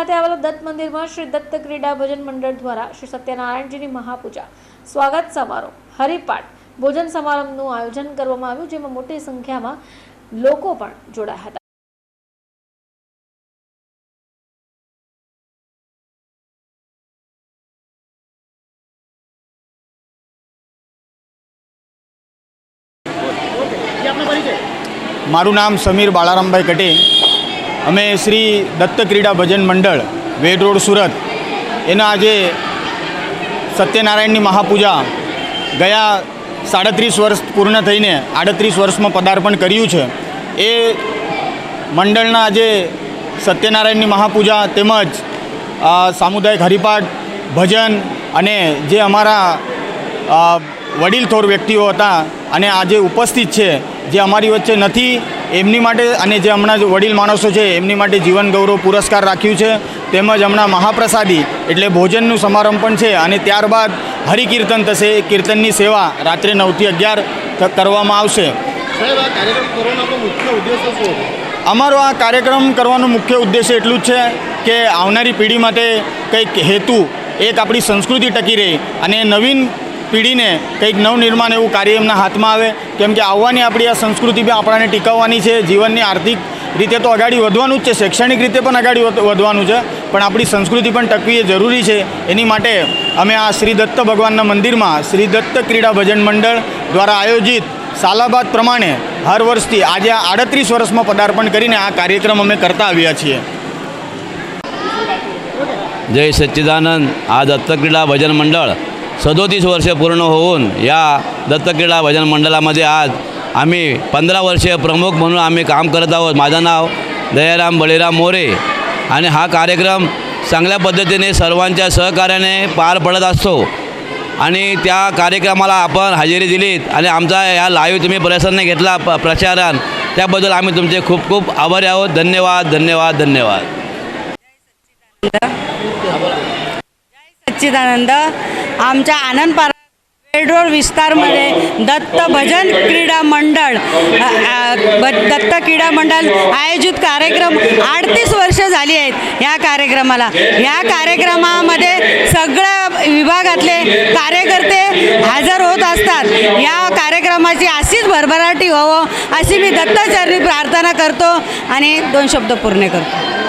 ખાતે આવેલા દત્ત મંદિરમાં શ્રી દત્ત ક્રીડા ભજન મંડળ દ્વારા શ્રી સત્યનારાયણજીની મહાપૂજા. સ્વાગત સમારોહ. હરિપાઠ. ભોજન સમારંભનું આયોજન કરવામાં આવ્યું જેમાં મોટી સંખ્યામાં લોકો પણ જોડાયા હતા. મારું નામ સમીર બાળારામભાઈ કટે અમે શ્રી દત્ત ક્રીડા ભજન મંડળ વેડ રોડ સુરત, એના આજે સત્યનારાયણની મહાપૂજા ગયા સાડત્રીસ વર્ષ પૂર્ણ થઈને આડત્રીસ વર્ષમાં પદાર્પણ કર્યું છે. એ મંડળના આજે સત્યનારાયણની મહાપૂજા તેમજ સામુદાયિક હરિપાઠ, ભજન અને જે અમારા વડીલ થોર વ્યક્તિઓ હતા અને આજે ઉપસ્થિત છે, જે અમારી વચ્ચે નથી એમની માટે અને જે હમણાં વડીલ માણસો છે એમની માટે જીવન ગૌરવ પુરસ્કાર રાખ્યું છે. તેમજ હમણાં મહાપ્રસાદી એટલે ભોજનનું સમારંભ પણ છે અને ત્યારબાદ હરિકીર્તન થશે. એ કીર્તનની સેવા રાત્રે નવથી અગિયાર કરવામાં આવશે. અમારો આ કાર્યક્રમ કરવાનો મુખ્ય ઉદ્દેશ એટલું જ છે કે આવનારી પેઢી માટે કંઈક હેતુ એક આપણી સંસ્કૃતિ ટકી રહે અને નવીન પેઢીને કંઈક નવનિર્માણ એવું કાર્ય એમના હાથમાં આવે, કેમ કે આવવાની આપણી આ સંસ્કૃતિ પણ આપણને ટીકાવવાની છે, જીવનની આર્થિક રીતે તો અગાડી વધવાનું જ છે, શૈક્ષણિક રીતે પણ અગાડી વધવાનું છે, પણ આપણી સંસ્કૃતિ પણ ટકવી એ જરૂરી છે. એની માટે અમે આ શ્રી દત્ત ભગવાનના મંદિરમાં શ્રી દત્ત ક્રીડા ભજન મંડળ દ્વારા આયોજિત સાલાબાદ પ્રમાણે હર વર્ષથી આજે આ આડત્રીસ વર્ષમાં પદાર્પણ કરીને આ કાર્યક્રમ અમે કરતા આવ્યા છીએ. જય સચ્ચિદાનંદ, આ દત્ત ક્રીડા ભજન મંડળ. सदोतीस वर्षे पूर्ण होऊन या दत्तक्रीडा भजन मंडळामध्ये आज आम्ही पंधरा वर्षे प्रमुख म्हणून आम्ही काम करत आहोत. माझं नाव दयाराम बळीराम मोरे आणि हा कार्यक्रम चांगल्या पद्धतीने सर्वांच्या सहकार्याने पार पडत असतो. आणि त्या कार्यक्रमाला आपण हजेरी दिलीत आणि आमचा या लाईव्ह तुम्ही प्रसन्न घेतला प प्रचारान त्याबद्दल आम्ही तुमचे खूप खूप आभारी आहोत. धन्यवाद धन्यवाद धन्यवाद. सच्चिदानंद आमच्या आनंद पार्क रोड विस्तारमध्ये दत्त भजन क्रीडा मंडळ ब- दत्त क्रीडा मंडळ आयोजित कार्यक्रम अडतीस वर्ष झाली आहेत या कार्यक्रमाला. या कार्यक्रमामध्ये सगळ्या विभागातले कार्यकर्ते हजर होत असतात. या कार्यक्रमाची अशीच भरभराटी व्हावं अशी मी दत्तचरणी प्रार्थना करतो आणि दोन शब्द पूर्ण करतो.